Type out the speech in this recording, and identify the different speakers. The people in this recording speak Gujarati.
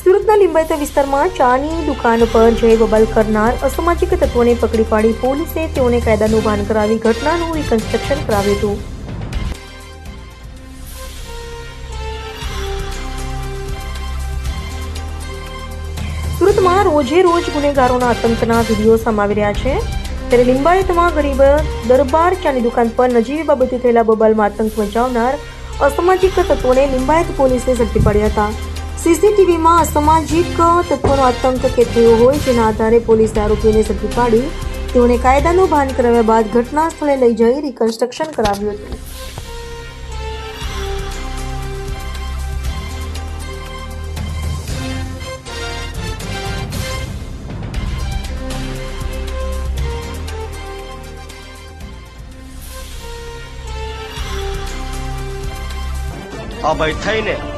Speaker 1: સુરતના લિંબાયત વિસ્તારમાં ચાની દુકાન પર જય બબાલ કરનાર અસામાજિક તત્વોને પકડી પાડી પોલીસે તેઓને કાયદાનું ભાન કરાવી ઘટનાનું રિકન્સ્ટ્રક્શન કરાવ્યું હતું. સુરતમાં રોજે રોજ ગુનેગારોના આતંકના વીડિયો સમાવી રહ્યા છે. ત્યારે લિંબાયતમાં ગરીબ દરબાર ચાની દુકાન પર નજીવી બાબતે થયેલા બબાલમાં આતંક મચાવનાર અસામાજિક તત્વોને લિંબાયત પોલીસે ઝડપી પડ્યા હતા. સીસીટીવીમાં અસામાજિક તત્વોનો આતંક કે થયો હોય જેના આધારે પોલીસે આરોપીઓને ઝડપી પાડી, તેઓને કાયદાનું ભાન કરાવ્યા બાદ ઘટના સ્થળે લઈ જઈ રિકન્સ્ટ્રક્શન કરાવ્યું હતું.
Speaker 2: અભય થઈને